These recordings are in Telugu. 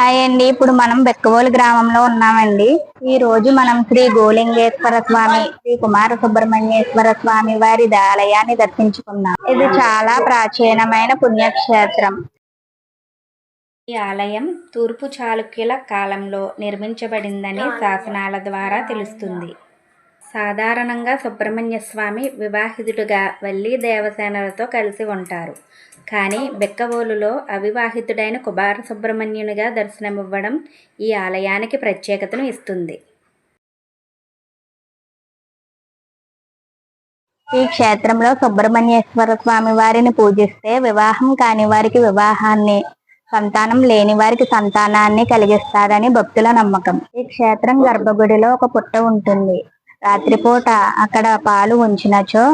హాయ్ అండి. ఇప్పుడు మనం బెక్కవోలు గ్రామంలో ఉన్నామండి. ఈ రోజు మనం శ్రీ గోలింగేశ్వర స్వామి శ్రీ కుమార సుబ్రహ్మణ్యేశ్వర స్వామి వారి ఆలయాన్ని దర్శించుకున్నాం. ఇది చాలా ప్రాచీనమైన పుణ్యక్షేత్రం. ఈ ఆలయం తూర్పు చాళుక్యుల కాలంలో నిర్మించబడిందని శాసనాల ద్వారా తెలుస్తుంది. సాధారణంగా సుబ్రహ్మణ్య స్వామి వివాహితుడుగా వల్లి దేవసేనలతో కలిసి ఉంటారు. కానీ బెక్కవోలులో అవివాహితుడైన కుమార సుబ్రహ్మణ్యునిగా దర్శనమివ్వడం ఈ ఆలయానికి ప్రత్యేకతను ఇస్తుంది. ఈ క్షేత్రంలో సుబ్రహ్మణ్యేశ్వర స్వామి వారిని పూజిస్తే వివాహం కాని వారికి వివాహాన్ని సంతానం లేని వారికి సంతానాన్ని కలిగిస్తారని భక్తుల నమ్మకం. ఈ క్షేత్రం గర్భగుడిలో ఒక పుట్ట ఉంటుంది. రాత్రిపూట అక్కడ పాలు ఉంచినచో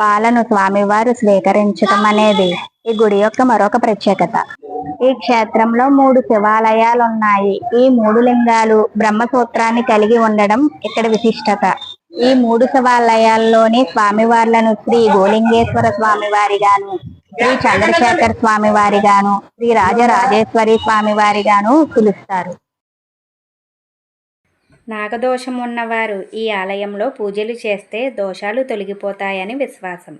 పాలను స్వామివారు స్వీకరించటం అనేది ఈ గుడి యొక్క మరొక ప్రత్యేకత. ఈ క్షేత్రంలో మూడు శివాలయాలు ఉన్నాయి ఈ మూడు లింగాలు బ్రహ్మసూత్రాన్ని కలిగి ఉండడం ఇక్కడ విశిష్టత. ఈ మూడు శివాలయాల్లోని స్వామివార్లను శ్రీ గోలింగేశ్వర స్వామి వారిగాను శ్రీ చంద్రశేఖర్ స్వామి వారిగాను శ్రీ రాజరాజేశ్వరి స్వామి వారిగాను పిలుస్తారు. నాగదోషం ఉన్నవారు ఈ ఆలయంలో పూజలు చేస్తే దోషాలు తొలగిపోతాయని విశ్వాసం.